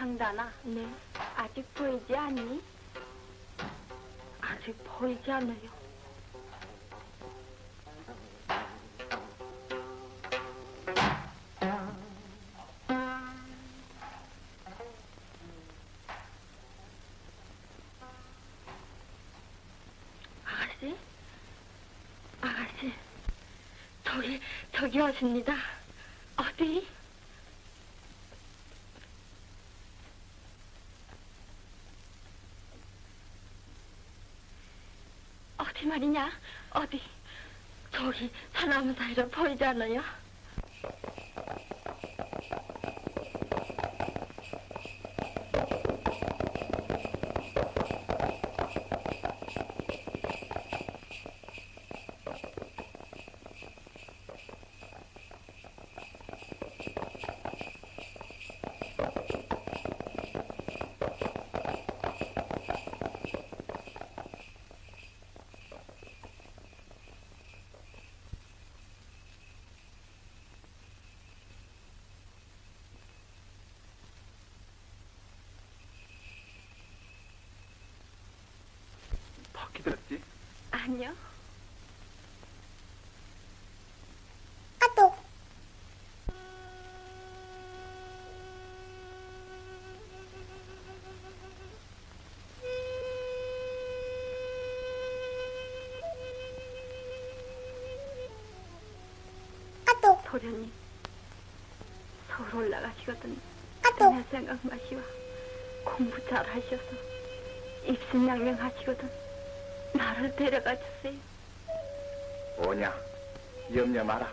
장단아, 네, 아직 보이지 않니? 아직 보이지 않아요. 아가씨? 아가씨, 저기, 저기 왔습니다. 어디? 말이냐? 어디? 저기 사나무 사이로 보이지 않아요? 바퀴 들었지? 아니요. 도련님, 서울 올라가시거든. 떠날 생각 마시와 공부 잘 하셔서 입신양명 하시거든. 나를 데려가 주세요. 오냐? 염려 마라.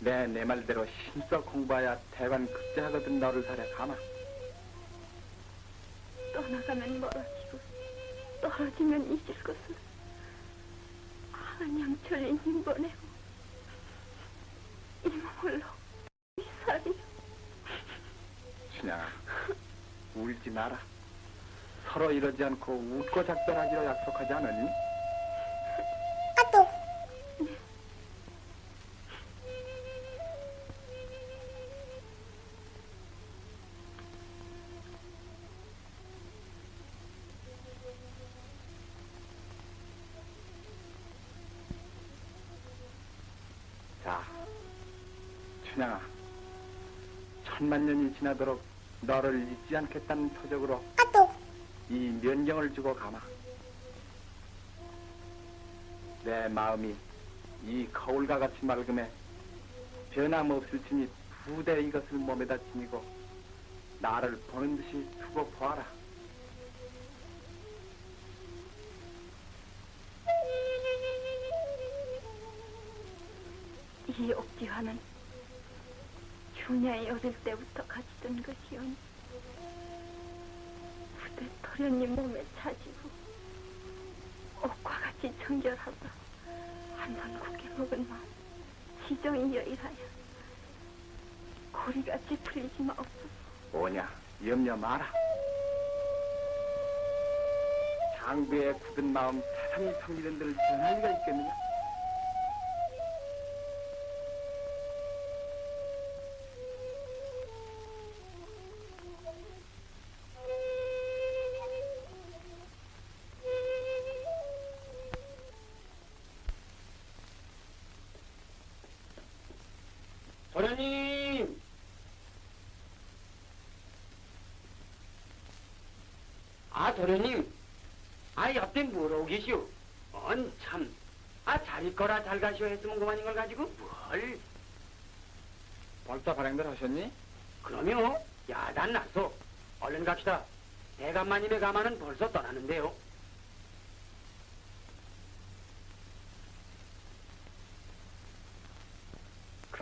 내, 내 말대로 힘써 공부해야 대관 급제하거든 너를 살에 가마. 떠나가면 멀어지고 떨어지면 잊을 것을 한 양철이님 보내고 이 몸을로 이 살이 춘향아, 울지 마라. 서로 이러지 않고 웃고 작별하기로 약속하지 않았니? 자, 춘향아, 천만 년이 지나도록 너를 잊지 않겠다는 표적으로 이 면경을 주고 가마. 내 마음이 이 거울과 같이 맑음에 변함없을 테니 부대 이것을 몸에다 지니고 나를 보는 듯이 두고 보아라. 이 옥지화는 흉야의 어릴 때부터 가지던 것이오니 후대 도련님 몸에 차지고 옥과 같이 청결하다 한번 굳게 먹은 마음 지정이 여일하여 고리같이 풀리지 마옵소서 오냐, 염려 마라. 장부의 굳은 마음 사람이 성기른들 전할 리가 있겠느냐? 도련님! 아, 도련님. 아, 옆에 뭐라고 계시오? 언, 참. 아, 잘 있거라, 잘 가시오 했으면 그만 이걸 가지고 뭘. 벌써 발행들 하셨니? 그럼요. 야단 났어. 얼른 갑시다. 대감마님의 가마는 벌써 떠나는데요.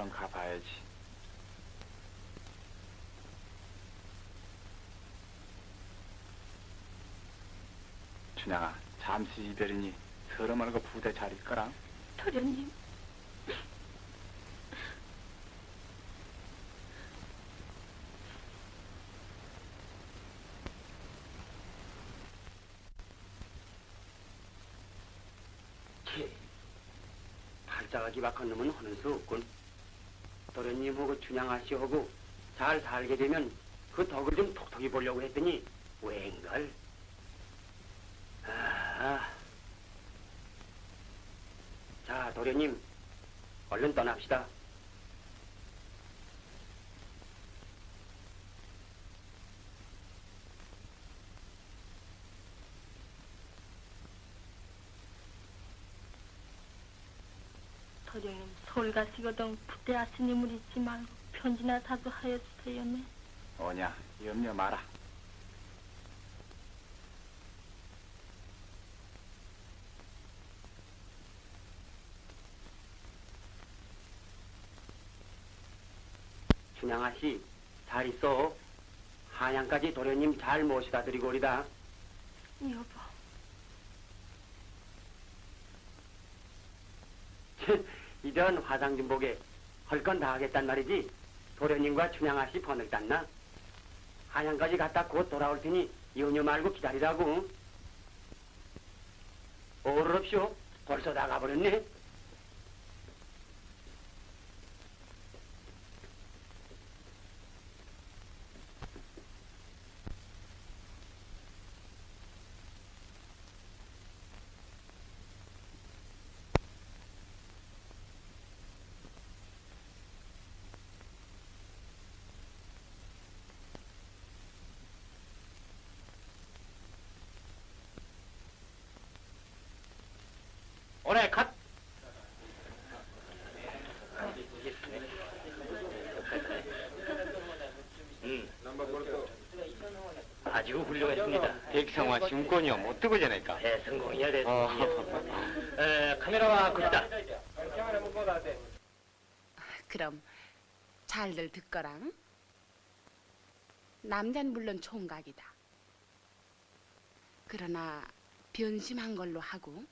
그럼 가봐야지. 춘향아, 잠시 이별이니 서로 말고 부대 잘 있거라. 도련님 치. 팔자가 기박한 놈은 하는 수 없군. 도련님하고 춘향아씨하고 잘 살게 되면 그 덕을 좀 톡톡히 보려고 했더니 웬걸? 아. 자, 도련님, 얼른 떠납시다. 도령님 서울 가시거든 부대 아스님을 잊지 말고 편지나 자주 하였으세요네. 오냐 염려 마라. 춘향아 씨, 잘 있어. 한양까지 도련님 잘 모시다 드리고 오리다. 여보, 이런 화상 좀 보게 할건 다 하겠단 말이지. 도련님과 춘향아 씨 번뜩났나? 한양까지 갔다 곧 돌아올 테니 연휴 말고 기다리라고. 오르럽쇼. 벌써 다 가버렸네. 오래 컷. 음. 아주 훌륭했습니다. 백성화 심권이요 못 뜨고 전니까. 대성공이야 됐 어. 에, 카메라와 굿다. 그럼 잘들 듣거랑. 남자는 물론 총각이다. 그러나 변심한 걸로 하고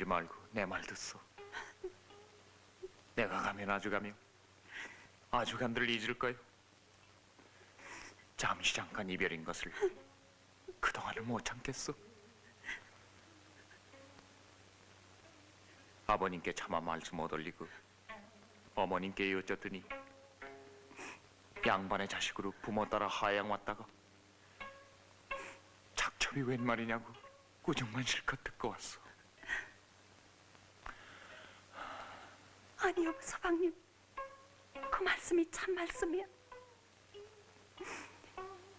그러지 말고 내 말 듣소. 내가 가면 아주 가면 아주 간들 잊을 거요. 잠시 잠깐 이별인 것을 그동안을 못 참겠소. 아버님께 차마 말씀 못 올리고 어머님께 여쭸더니 양반의 자식으로 부모 따라 하양 왔다가 작첩이 웬 말이냐고 꾸중만 실컷 듣고 왔어. 아니 여보 서방님. 그 말씀이 참 말씀이야.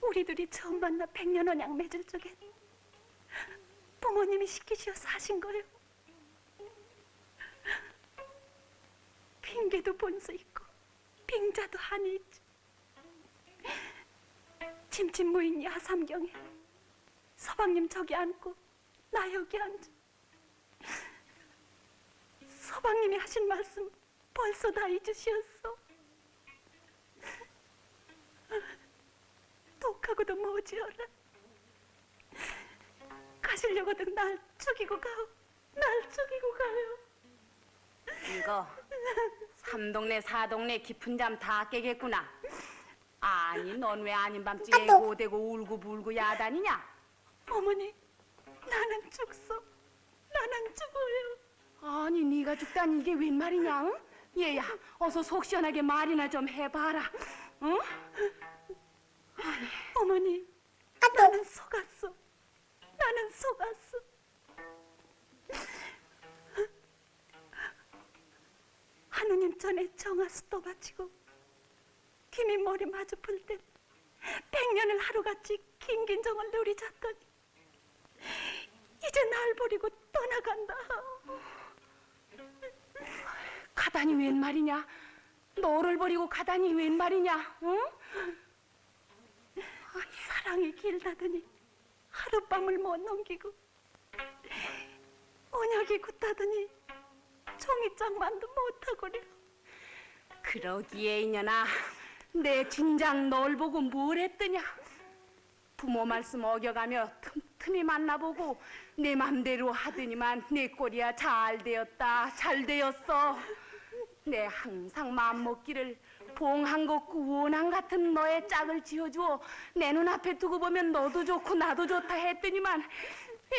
우리들이 처음 만나 백년언약 맺을 적엔 부모님이 시키셔서 하신 거예요. 핑계도 본서 있고 빙자도 한이 있지. 짐짓무인 야삼경에 서방님 저기 앉고 나 여기 앉아 서방님이 하신 말씀 벌써 다 잊으셨어. 독하고도 머지어라. 가시려거든 날 죽이고 가오. 날 죽이고 가요. 이거 삼동네 사동네 깊은 잠 다 깨겠구나. 아니 넌 왜 아닌 밤중에 고대고 울고 불고 야단이냐? 어머니, 나는 죽소. 나는 죽어요. 아니 네가 죽다니 이게 웬 말이냐? 응? 얘야 어서 속 시원하게 말이나 좀 해봐라. 응? 어머니, 나는 속았어. 나는 속았어. 하느님 전에 정화수 떠바치고 김이 머리 마주 풀때 백년을 하루같이 긴 긴 정을 누리잤더니 이제 날 버리고 떠나간다. 가다니 웬 말이냐? 너를 버리고 가다니 웬 말이냐? 응? 사랑이 길다더니 하룻밤을 못 넘기고 언약이 굳다더니 종이장만도 못하고려 그러기에 이년아 내 진작 널 보고 뭘 했더냐 부모 말씀 어겨가며 틈틈이 만나보고 내 맘대로 하더니만 내 꼴이야 잘 되었다 잘 되었어 내 항상 마음 먹기를 봉한곡구 원한 같은 너의 짝을 지어주어 내 눈앞에 두고 보면 너도 좋고 나도 좋다 했더니만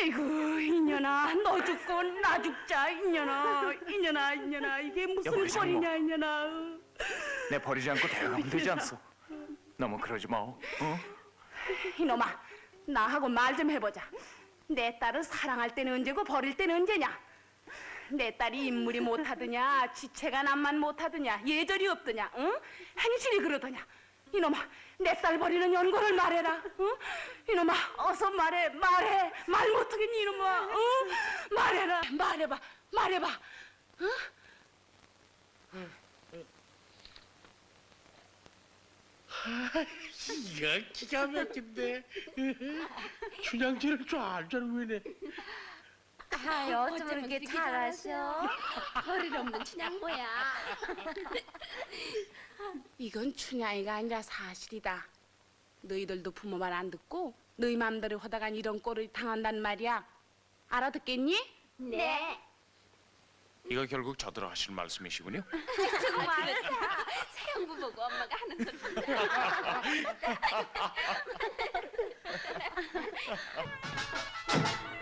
에이구 이년아 너 죽고 나 죽자 이년아 이년아 이년아 이게 무슨 꼴이냐 이년아 내 버리지 않고 데려가면 되지 않소? 너무 그러지 마. 어? 이놈아 나하고 말 좀 해보자 내 딸을 사랑할 때는 언제고 버릴 때는 언제냐 내 딸이 인물이 못하더냐 지체가 남만 못하더냐 예절이 없더냐 응? 행실이 그러더냐 이놈아 내 딸 버리는 연고를 말해라 응? 이놈아 어서 말해 말해 말 못하겠니 이놈아 응? 말해라 말해봐 말해봐 이거 기가 막힌데 춘향씨를 쫙쫙 왜네 아유 어쩜 이렇게 잘하셔? 버릴 없는 춘향 뭐야? 이건 춘향이가 아니라 사실이다. 너희들도 부모 말 안 듣고 너희 맘대로 하다간 이런 꼴을 당한단 말이야. 알아듣겠니? 네. 이거 결국 저들어 하실 말씀이시군요 정말 새형부 보고 엄마가 하는 소리.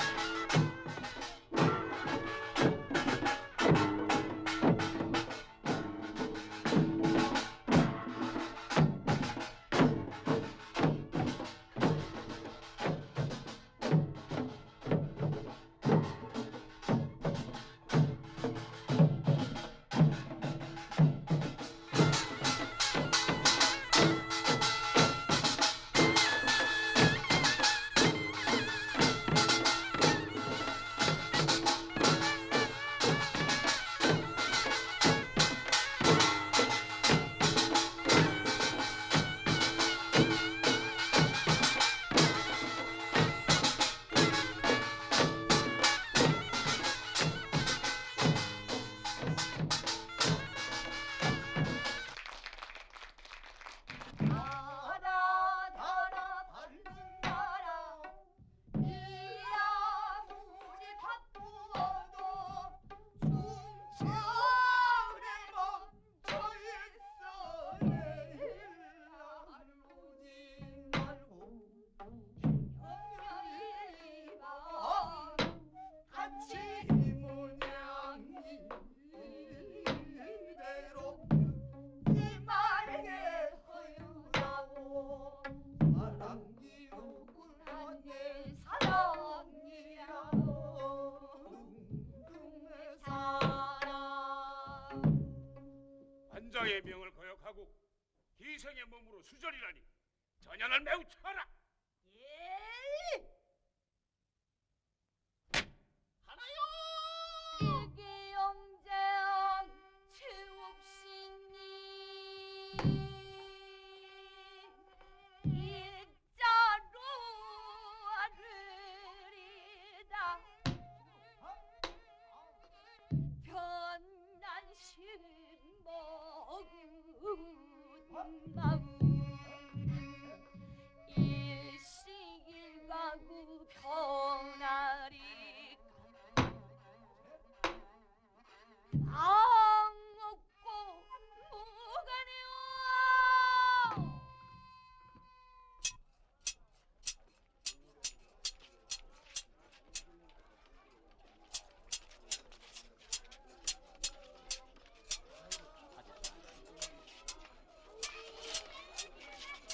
기생의 몸으로 수절이라니 전야는 매우 차라. 이게 영장 최없이 Oh.